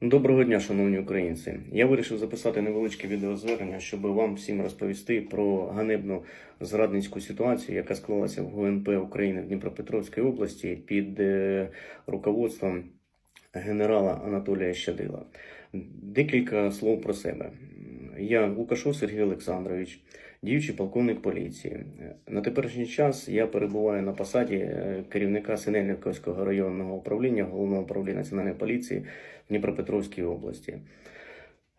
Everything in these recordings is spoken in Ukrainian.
Доброго дня, шановні українці. Я вирішив записати невеличке відеозвернення, щоб вам всім розповісти про ганебну зрадницьку ситуацію, яка склалася в ГУНП України в Дніпропетровській області під е, руководством генерала Анатолія Щадила. Декілька слов про себе. Я Лукашов Сергій Олександрович, діючий полковник поліції. На теперішній час я перебуваю на посаді е, керівника Синельниковського районного управління головного управління національної поліції в Дніпропетровській області.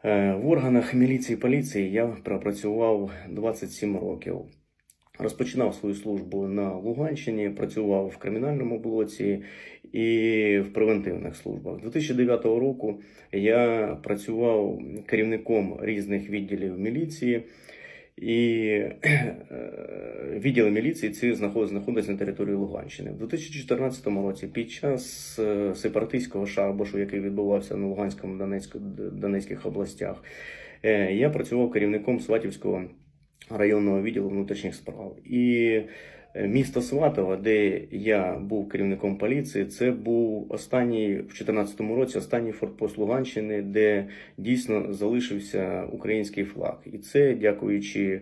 Е, В органах міліції поліції я пропрацював 27 років. Розпочинав свою службу на Луганщині, працював в кримінальному блоці і в превентивних службах. 2009 року я працював керівником різних відділів міліції, і е, відділи міліції ці знаход- знаходяться на території Луганщини. В 2014 році, під час е, сепаратистського шабашу, який відбувався на Луганському Донецьку, Донецьких областях, е, я працював керівником Сватівського районного відділу внутрішніх справ. І е, місто Сватово, де я був керівником поліції, це був останній в 2014 році останній фортпост Луганщини, де дійсно залишився український флаг. І це дякуючи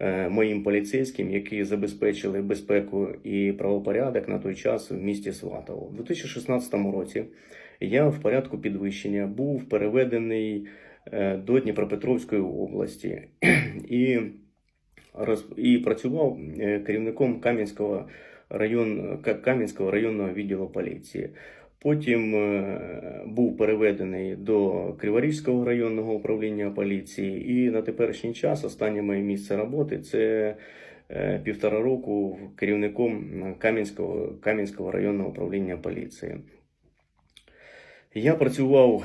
е, моїм поліцейським, які забезпечили безпеку і правопорядок на той час в місті Сватово. У 2016 році я в порядку підвищення був переведений е, до Дніпропетровської області і і працював е, керівником Кам'янського район, Ка- Кам'янського районного відділу поліції. Потім е, був переведений до Криворізького районного управління поліції, і на теперішній час останнє моє місце роботи це е, півтора року керівником Кам'янського, Кам'янського районного управління поліції. Я працював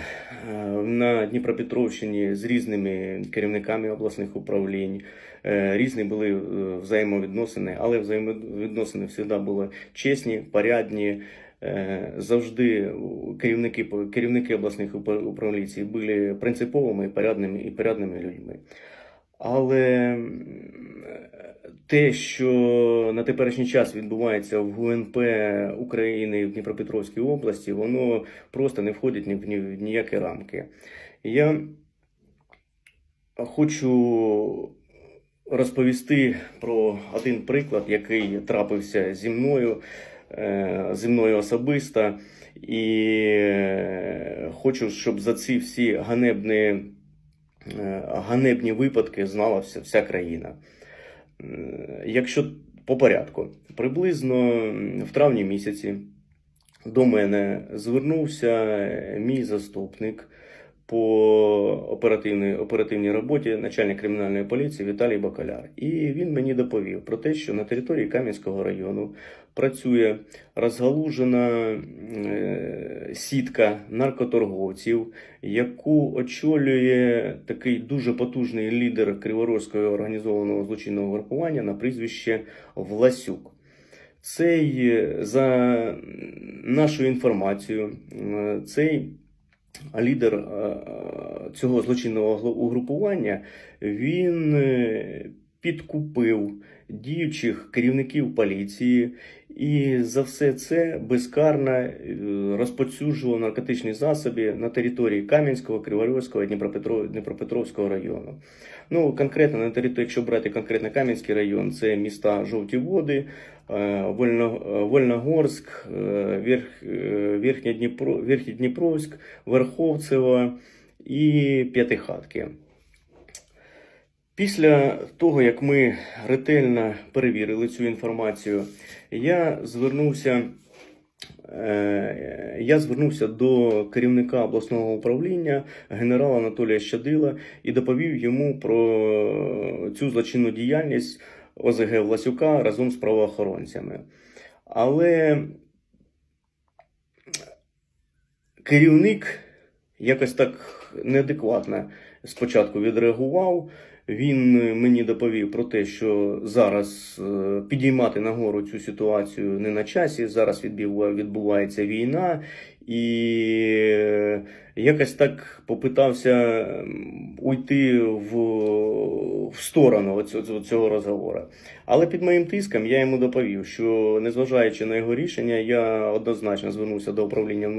е, на Дніпропетровщині з різними керівниками обласних управлінь. Е, Різні були е, взаємовідносини, але взаємовідносини завжди були чесні, порядні. Завжди керівники, керівники обласних управлінь були принциповими порядними, і порядними людьми. Але те, що на теперішній час відбувається в ГУНП України в Дніпропетровській області, воно просто не входить ні в ніякі рамки. Я хочу розповісти про один приклад, який трапився зі мною, е, зі мною особисто, і е, хочу, щоб за ці всі ганебні, ганебні випадки знала вся, вся країна. Е, Якщо по порядку, приблизно в травні місяці до мене звернувся мій заступник по оперативній, оперативній роботі начальник кримінальної поліції Віталій Бакаляр. І він мені доповів про те, що на території Кам'янського району працює розгалужена е, сітка наркоторговців, яку очолює такий дуже потужний лідер Криворізького організованого злочинного групування на прізвище Власюк. Цей, е, за нашою інформацією, е, цей лідер е, цього злочинного угрупування, він е, підкупив діючих керівників поліції і за все це безкарно е, наркотичні засоби на території Кам'янського, Криворізького і Дніпропетровського району. Ну, конкретно на території, якщо брати конкретно Кам'янський район, це міста Жовті Води, е, е, Вольногорськ, Верх, Дніпро, Верхнєдніпровськ, Верховцево і П'ятихатки. Після того, як ми ретельно перевірили цю інформацію, я звернувся, е, я звернувся до керівника обласного управління генерала Анатолія Щадила і доповів йому про цю злочинну діяльність ОЗГ Власюка разом з правоохоронцями. Але керівник якось так неадекватно спочатку відреагував. Він мені доповів про те, що зараз е, підіймати нагору цю ситуацію не на часі. Зараз відбува- відбувається війна, і е, якось так попитався уйти в, в сторону цього розговору. Але під моїм тиском я йому доповів, що незважаючи на його рішення, я однозначно звернувся до управління внутрішніх